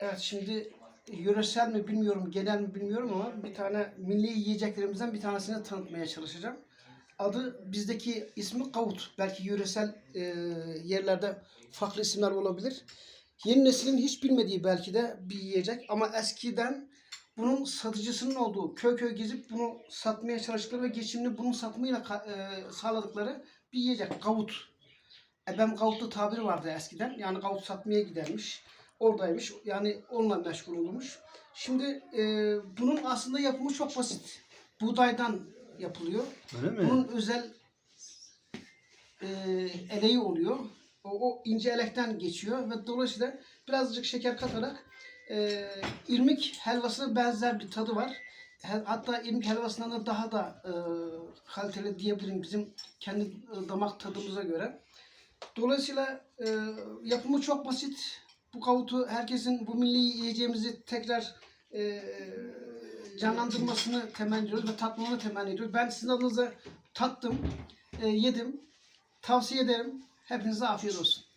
Evet şimdi yöresel mi bilmiyorum, genel mi bilmiyorum ama bir tane milli yiyeceklerimizden bir tanesini tanıtmaya çalışacağım. Adı bizdeki ismi kavut. Belki yöresel e, yerlerde farklı isimler olabilir. Yeni neslin hiç bilmediği belki de bir yiyecek ama eskiden bunun satıcısının olduğu, köy köy gezip bunu satmaya çalıştıkları ve geçimini bunun satımıyla ka- e, sağladıkları bir yiyecek. Kavut. Ebem kavutlu tabiri vardı eskiden. Yani kavut satmaya gidermiş. Oradaymış. Yani onunla meşgul olmuş. Şimdi e, bunun aslında yapımı çok basit. Buğdaydan yapılıyor. Öyle mi? Bunun özel e, eleği oluyor. O, o ince elekten geçiyor ve dolayısıyla birazcık şeker katarak e, irmik helvasına benzer bir tadı var. Hatta irmik helvasından da daha da e, kaliteli diyebilirim bizim kendi e, damak tadımıza göre. Dolayısıyla e, yapımı çok basit. Bu kavutu herkesin bu milli yiyeceğimizi tekrar e, canlandırmasını temenni ediyoruz ve tatmasını temenni ediyoruz. Ben sizin adınıza tattım, e, yedim. Tavsiye ederim. Hepinize afiyet olsun.